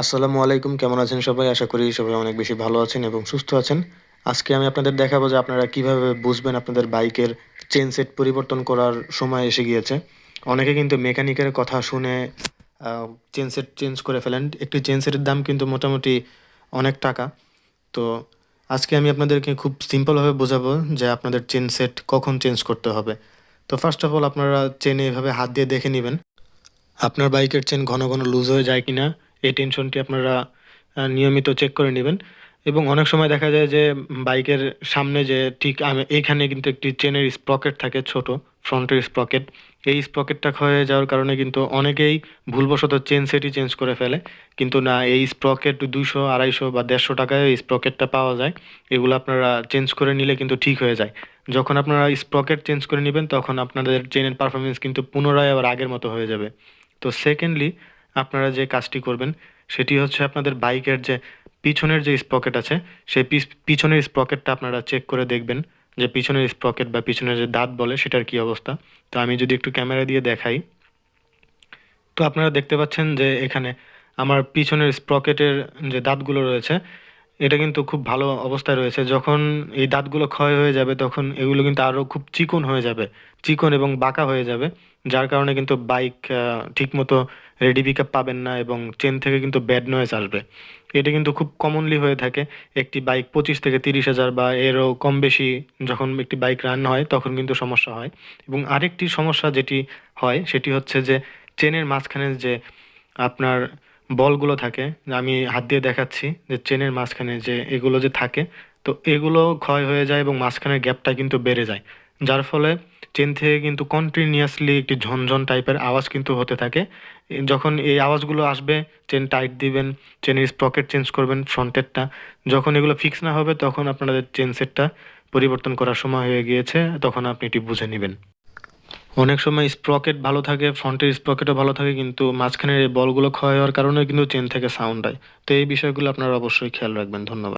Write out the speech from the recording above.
আসসালামু আলাইকুম, কেমন আছেন সবাই? আশা করি সবাই অনেক বেশি ভালো আছেন এবং সুস্থ আছেন। আজকে আমি আপনাদের দেখাবো যে আপনারা কীভাবে বুঝবেন আপনাদের বাইকের চেন সেট পরিবর্তন করার সময় এসে গিয়েছে। অনেকে কিন্তু মেকানিকের কথা শুনে চেন সেট চেঞ্জ করে ফেলেন। একটি চেন সেটের দাম কিন্তু মোটামুটি অনেক টাকা। তো আজকে আমি আপনাদেরকে খুব সিম্পলভাবে বোঝাবো যে আপনাদের চেন সেট কখন চেঞ্জ করতে হবে। তো ফার্স্ট অফ অল আপনারা চেন এভাবে হাত দিয়ে দেখে নেবেন, আপনার বাইকের চেন ঘন ঘন লুজ হয়ে যায় কিনা। এই টেনশনটি আপনারা নিয়মিত চেক করে নেবেন। এবং অনেক সময় দেখা যায় যে, বাইকের সামনে যে ঠিক আমি- এইখানে কিন্তু একটি চেনের স্প্রকেট থাকে ছোট ফ্রন্টের স্প্রকেট এই স্প্রকেটটা ক্ষয়ে যাওয়ার কারণে কিন্তু অনেকেই ভুলবশত চেন সেটই চেঞ্জ করে ফেলে। কিন্তু না, এই স্প্রকেট দুইশো, আড়াইশো বা দেড়শো টাকায় এই স্প্রকেটটা পাওয়া যায়। এগুলো আপনারা চেঞ্জ করে নিলে কিন্তু ঠিক হয়ে যায়। যখন আপনারা স্প্রকেট চেঞ্জ করে নেবেন, তখন আপনাদের চেনের পারফরমেন্স কিন্তু পুনরায় আবার আগের মতো হয়ে যাবে। তো সেকেন্ডলি আপনারা যে কাজটি করবেন, সেটি হচ্ছে আপনাদের বাইকের যে পিছনের যে স্পকেট আছে, সেই পিছ- পিছনের স্পকেটটা আপনারা চেক করে দেখবেন যে পিছনের স্পকেট বা পিছনের যে দাঁত বলে, সেটার কি অবস্থা। তো আমি যদি একটু ক্যামেরা দিয়ে দেখাই, তো আপনারা দেখতে পাচ্ছেন যে এখানে আমার পিছনের স্প্রকেটের যে দাঁতগুলো রয়েছে এটা কিন্তু খুব ভালো অবস্থায় রয়েছে। যখন এই দাঁতগুলো ক্ষয় হয়ে যাবে, তখন এগুলো কিন্তু আরও খুব চিকন হয়ে যাবে। চিকন এবং বাঁকা হয়ে যাবে, যার কারণে কিন্তু বাইক ঠিকমতো রেডি পিক পাবেন না এবং চেন থেকে কিন্তু ব্যাড নয়েজ আসবে। এটা কিন্তু খুব কমনলি হয়ে থাকে। একটি বাইক পঁচিশ থেকে তিরিশ হাজার বা এরও কম বেশি যখন একটি বাইক রান হয়, তখন কিন্তু সমস্যা হয়। এবং আরেকটি সমস্যা যেটি হয়, সেটি হচ্ছে যে চেনের মাঝখানে যে আপনার বলগুলো থাকে, আমি হাত দিয়ে দেখাচ্ছি যে চেনের মাঝখানে যে এগুলো যে থাকে, তো এগুলো ক্ষয় হয়ে যায় এবং মাঝখানের গ্যাপটা কিন্তু বেড়ে যায়। যার ফলে চেন থেকে কিন্তু কন্টিনিউয়াসলি একটি ঝনঝন টাইপের আওয়াজ কিন্তু হতে থাকে। যখন এই আওয়াজগুলো আসবে, চেন টাইট দিবেন, চেনের স্প্রকেট চেঞ্জ করবেন ফ্রন্টেরটা যখন এগুলো ফিক্স না হবে, তখন আপনাদের চেন সেটটা পরিবর্তন করার সময় হয়ে গিয়েছে, তখন আপনি এটি বুঝে নেবেন। অনেক সময় স্প্রকেট ভালো থাকে ফ্রন্টের স্প্রকেটও ভালো থাকে, কিন্তু মাঝখানের এই বলগুলো ক্ষয় হওয়ার কারণে কিন্তু চেন থেকে সাউন্ড হয়। তো এই বিষয়গুলো আপনারা অবশ্যই খেয়াল রাখবেন। ধন্যবাদ।